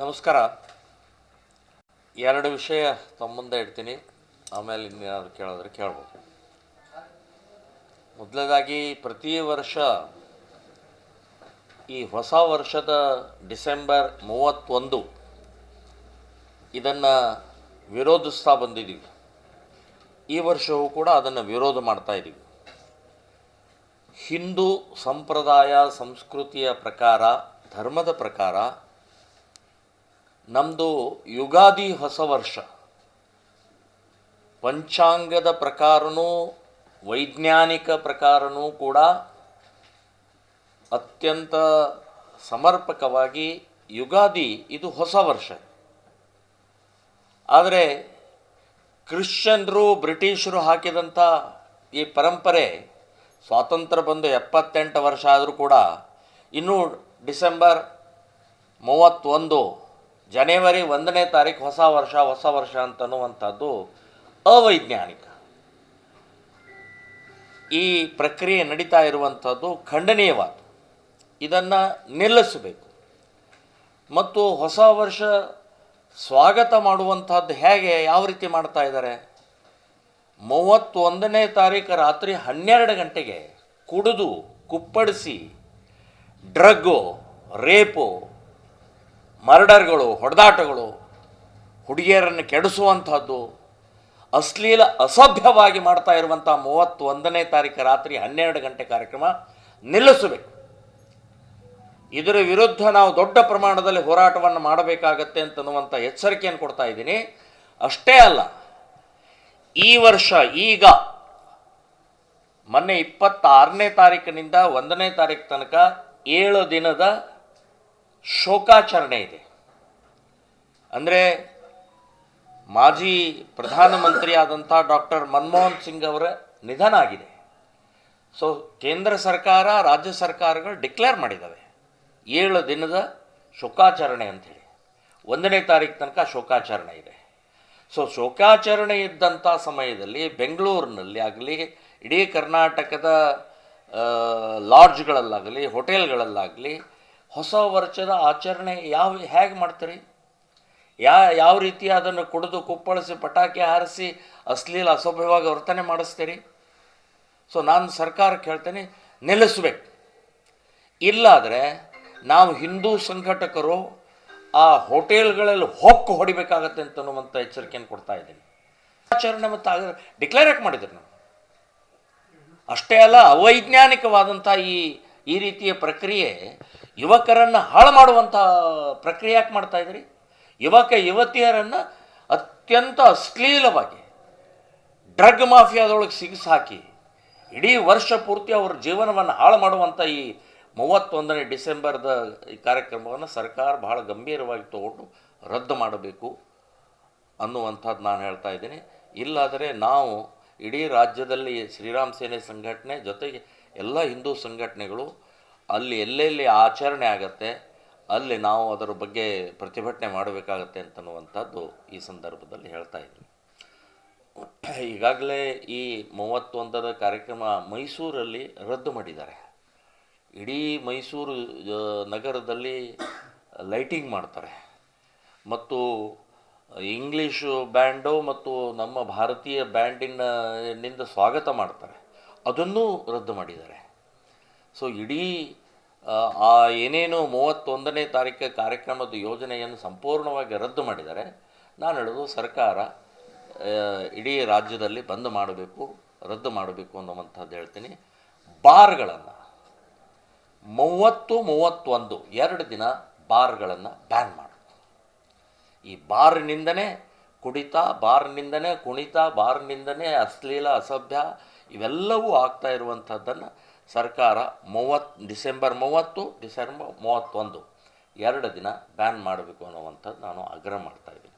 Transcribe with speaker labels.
Speaker 1: ನಮಸ್ಕಾರ. ಎರಡು ವಿಷಯ ತಮ್ಮ ಮುಂದೆ ಇಡ್ತೀನಿ. ಆಮೇಲೆ ಇನ್ನೇನಾದ್ರು ಕೇಳಿದ್ರೆ ಕೇಳ್ಬೋದು. ಮೊದಲದಾಗಿ ಪ್ರತಿ ವರ್ಷ ಈ ಹೊಸ ವರ್ಷದ ಡಿಸೆಂಬರ್ ಮೂವತ್ತೊಂದು ಇದನ್ನು ವಿರೋಧಿಸ್ತಾ ಬಂದಿದ್ದೀವಿ. ಈ ವರ್ಷವೂ ಕೂಡ ಅದನ್ನು ವಿರೋಧ ಮಾಡ್ತಾ ಇದ್ದೀವಿ ಹಿಂದೂ ಸಂಪ್ರದಾಯ, ಸಂಸ್ಕೃತಿಯ ಪ್ರಕಾರ, ಧರ್ಮದ ಪ್ರಕಾರ ನಮ್ಮದು ಯುಗಾದಿ ಹೊಸ ವರ್ಷ. ಪಂಚಾಂಗದ ಪ್ರಕಾರನೂ ವೈಜ್ಞಾನಿಕ ಪ್ರಕಾರನೂ ಕೂಡ ಅತ್ಯಂತ ಸಮರ್ಪಕವಾಗಿ ಯುಗಾದಿ ಇದು ಹೊಸ ವರ್ಷ. ಆದರೆ ಕ್ರಿಶ್ಚಿಯನ್ರು, ಬ್ರಿಟಿಷರು ಹಾಕಿದಂಥ ಈ ಪರಂಪರೆ ಸ್ವಾತಂತ್ರ್ಯ ಬಂದು ಎಪ್ಪತ್ತೆಂಟು ವರ್ಷ ಆದರೂ ಕೂಡ ಇನ್ನೂ ಡಿಸೆಂಬರ್ ಮೂವತ್ತೊಂದು ಜನವರಿ ಒಂದನೇ ತಾರೀಕು ಹೊಸ ವರ್ಷ ಹೊಸ ವರ್ಷ ಅಂತನ್ನುವಂಥದ್ದು ಅವೈಜ್ಞಾನಿಕ. ಈ ಪ್ರಕ್ರಿಯೆ ನಡೀತಾ ಇರುವಂಥದ್ದು ಖಂಡನೀಯವಾದ. ಇದನ್ನು ನಿಲ್ಲಿಸಬೇಕು. ಮತ್ತು ಹೊಸ ವರ್ಷ ಸ್ವಾಗತ ಮಾಡುವಂಥದ್ದು ಹೇಗೆ, ಯಾವ ರೀತಿ ಮಾಡ್ತಾ ಇದ್ದಾರೆ? ಮೂವತ್ತೊಂದನೇ ತಾರೀಕು ರಾತ್ರಿ ಹನ್ನೆರಡು ಗಂಟೆಗೆ ಕುಡಿದು ಕುಪ್ಪಡಿಸಿ ಡ್ರಗ್ಗು, ರೇಪು ಮರ್ಡರ್ಗಳು, ಹೊಡೆದಾಟಗಳು, ಹುಡುಗಿಯರನ್ನು ಕೆಡಿಸುವಂಥದ್ದು ಅಶ್ಲೀಲ ಅಸಭ್ಯವಾಗಿ ಮಾಡ್ತಾ ಇರುವಂಥ ಮೂವತ್ತೊಂದನೇ ತಾರೀಕು ರಾತ್ರಿ ಹನ್ನೆರಡು ಗಂಟೆ ಕಾರ್ಯಕ್ರಮ ನಿಲ್ಲಿಸಬೇಕು. ಇದರ ವಿರುದ್ಧ ನಾವು ದೊಡ್ಡ ಪ್ರಮಾಣದಲ್ಲಿ ಹೋರಾಟವನ್ನು ಮಾಡಬೇಕಾಗತ್ತೆ ಅಂತನ್ನುವಂಥ ಎಚ್ಚರಿಕೆಯನ್ನು ಕೊಡ್ತಾ ಇದ್ದೀನಿ. ಅಷ್ಟೇ ಅಲ್ಲ, ಈ ವರ್ಷ ಈಗ ಮೊನ್ನೆ ಇಪ್ಪತ್ತಾರನೇ ತಾರೀಕಿನಿಂದ ಒಂದನೇ ತಾರೀಕು ತನಕ ಏಳು ದಿನದ ಶೋಕಾಚರಣೆ ಇದೆ. ಅಂದರೆ ಮಾಜಿ ಪ್ರಧಾನಮಂತ್ರಿ ಆದಂಥ ಡಾಕ್ಟರ್ ಮನಮೋಹನ್ ಸಿಂಗ್ ಅವರ ನಿಧನ ಆಗಿದೆ ಸೊ, ಕೇಂದ್ರ ಸರ್ಕಾರ, ರಾಜ್ಯ ಸರ್ಕಾರಗಳು ಡಿಕ್ಲೇರ್ ಮಾಡಿದ್ದಾವೆ. ಏಳು ದಿನದ ಶೋಕಾಚರಣೆ ಅಂಥೇಳಿ. ಒಂದನೇ ತಾರೀಕು ತನಕ ಶೋಕಾಚರಣೆ ಇದೆ. ಸೊ, ಶೋಕಾಚರಣೆ ಇದ್ದಂಥ ಸಮಯದಲ್ಲಿ ಬೆಂಗಳೂರಿನಲ್ಲಿ ಆಗಲಿ, ಇಡೀ ಕರ್ನಾಟಕದ ಲಾಡ್ಜ್ಗಳಲ್ಲಾಗಲಿ, ಹೋಟೆಲ್ಗಳಲ್ಲಾಗಲಿ ಹೊಸ ವರ್ಷದ ಆಚರಣೆ ಯಾವ, ಹೇಗೆ ಮಾಡ್ತೀರಿ? ಯಾ, ಯಾವ ರೀತಿ ಅದನ್ನು ಕುಡಿದು ಕುಪ್ಪಳಿಸಿ ಪಟಾಕಿ ಹಾರಿಸಿ ಅಶ್ಲೀಲ ಅಸಭ್ಯವಾಗಿ ವರ್ತನೆ ಮಾಡಿಸ್ತೀರಿ? ಸೊ ನಾನು ಸರ್ಕಾರಕ್ಕೆ ಹೇಳ್ತೇನೆ ನಿಲ್ಲಿಸ್ಬೇಕು. ಇಲ್ಲಾದರೆ ನಾವು ಹಿಂದೂ ಸಂಘಟಕರು ಆ ಹೋಟೆಲ್ಗಳಲ್ಲಿ ಹೊಕ್ಕು ಹೊಡಿಬೇಕಾಗತ್ತೆ ಅಂತನ್ನುವಂಥ ಎಚ್ಚರಿಕೆಯನ್ನು ಕೊಡ್ತಾ ಇದ್ದೀನಿ. ಆಚರಣೆ ಮತ್ತು ಆಗ ಡಿಕ್ಲೇರ್ ಯಾಕೆ ಮಾಡಿದ್ರು ನಾವು? ಅಷ್ಟೇ ಅಲ್ಲ, ಅವೈಜ್ಞಾನಿಕವಾದಂಥ ಈ ಈ ರೀತಿಯ ಪ್ರಕ್ರಿಯೆ ಯುವಕರನ್ನು ಹಾಳು ಮಾಡುವಂಥ ಪ್ರಕ್ರಿಯೆ ಯಾಕೆ ಮಾಡ್ತಾ ಇದ್ರಿ? ಯುವಕ ಯುವತಿಯರನ್ನು ಅತ್ಯಂತ ಅಶ್ಲೀಲವಾಗಿ ಡ್ರಗ್ ಮಾಫಿಯಾದೊಳಗೆ ಸಿಗಿಸಾಕಿ ಇಡೀ ವರ್ಷ ಪೂರ್ತಿ ಅವ್ರ ಜೀವನವನ್ನು ಹಾಳು ಮಾಡುವಂಥ ಈ ಮೂವತ್ತೊಂದನೇ ಡಿಸೆಂಬರ್ದ ಈ ಕಾರ್ಯಕ್ರಮವನ್ನು ಸರ್ಕಾರ ಬಹಳ ಗಂಭೀರವಾಗಿ ತಗೊಂಡು ರದ್ದು ಮಾಡಬೇಕು ಅನ್ನುವಂಥದ್ದು ನಾನು ಹೇಳ್ತಾ ಇದ್ದೀನಿ. ಇಲ್ಲಾದರೆ ನಾವು ಇಡೀ ರಾಜ್ಯದಲ್ಲಿ ಶ್ರೀರಾಮ್ ಸೇನೆ ಸಂಘಟನೆ ಜೊತೆಗೆ ಎಲ್ಲ ಹಿಂದೂ ಸಂಘಟನೆಗಳು ಅಲ್ಲಿ ಎಲ್ಲೆಲ್ಲಿ ಆಚರಣೆ ಆಗತ್ತೆ, ಅಲ್ಲಿ ನಾವು ಅದರ ಬಗ್ಗೆ ಪ್ರತಿಭಟನೆ ಮಾಡಬೇಕಾಗತ್ತೆ ಅಂತನ್ನುವಂಥದ್ದು ಈ ಸಂದರ್ಭದಲ್ಲಿ ಹೇಳ್ತಾ ಇದ್ದೀನಿ. ಈಗಾಗಲೇ ಈ ಮೂವತ್ತೊಂದರ ಕಾರ್ಯಕ್ರಮ ಮೈಸೂರಲ್ಲಿ ರದ್ದು ಮಾಡಿದ್ದಾರೆ. ಇಡೀ ಮೈಸೂರು ನಗರದಲ್ಲಿ ಲೈಟಿಂಗ್ ಮಾಡ್ತಾರೆ. ಮತ್ತು ಇಂಗ್ಲೀಷು ಬ್ಯಾಂಡು ಮತ್ತು ನಮ್ಮ ಭಾರತೀಯ ಬ್ಯಾಂಡಿನ ನಿಂದ ಸ್ವಾಗತ ಮಾಡ್ತಾರೆ. ಅದನ್ನೂ ರದ್ದು ಮಾಡಿದ್ದಾರೆ. ಸೊ ಇಡೀ ಆ, ಏನೇನು ಮೂವತ್ತೊಂದನೇ ತಾರೀಕು ಕಾರ್ಯಕ್ರಮದ ಯೋಜನೆಯನ್ನು ಸಂಪೂರ್ಣವಾಗಿ ರದ್ದು ಮಾಡಿದ್ದಾರೆ ನಾನು ಹೇಳೋದು ಸರ್ಕಾರ ಇಡೀ ರಾಜ್ಯದಲ್ಲಿ ಬಂದ್ ಮಾಡಬೇಕು ರದ್ದು ಮಾಡಬೇಕು ಅನ್ನುವಂಥದ್ದು ಹೇಳ್ತೀನಿ. ಬಾರ್ಗಳನ್ನು ಮೂವತ್ತು ಮೂವತ್ತೊಂದು ಎರಡು ದಿನ ಬಾರ್ಗಳನ್ನು ಬ್ಯಾನ್ ಮಾಡು. ಈ ಬಾರ್ನಿಂದನೇ ಕುಡಿತ ಬಾರ್ನಿಂದನೇ ಕುಣಿತ ಬಾರ್ನಿಂದನೇ ಅಶ್ಲೀಲ ಅಸಭ್ಯ ಇವೆಲ್ಲವೂ ಆಗ್ತಾ ಇರುವಂಥದ್ದನ್ನು ಸರ್ಕಾರ ಮೂವತ್ತು ಡಿಸೆಂಬರ್ ಮೂವತ್ತು, ಡಿಸೆಂಬರ್ ಮೂವತ್ತೊಂದು, ಎರಡು ದಿನ ಬ್ಯಾನ್ ಮಾಡಬೇಕು ಅನ್ನುವಂಥದ್ದು ನಾನು ಆಗ್ರಹ ಮಾಡ್ತಾ ಇದ್ದೀನಿ.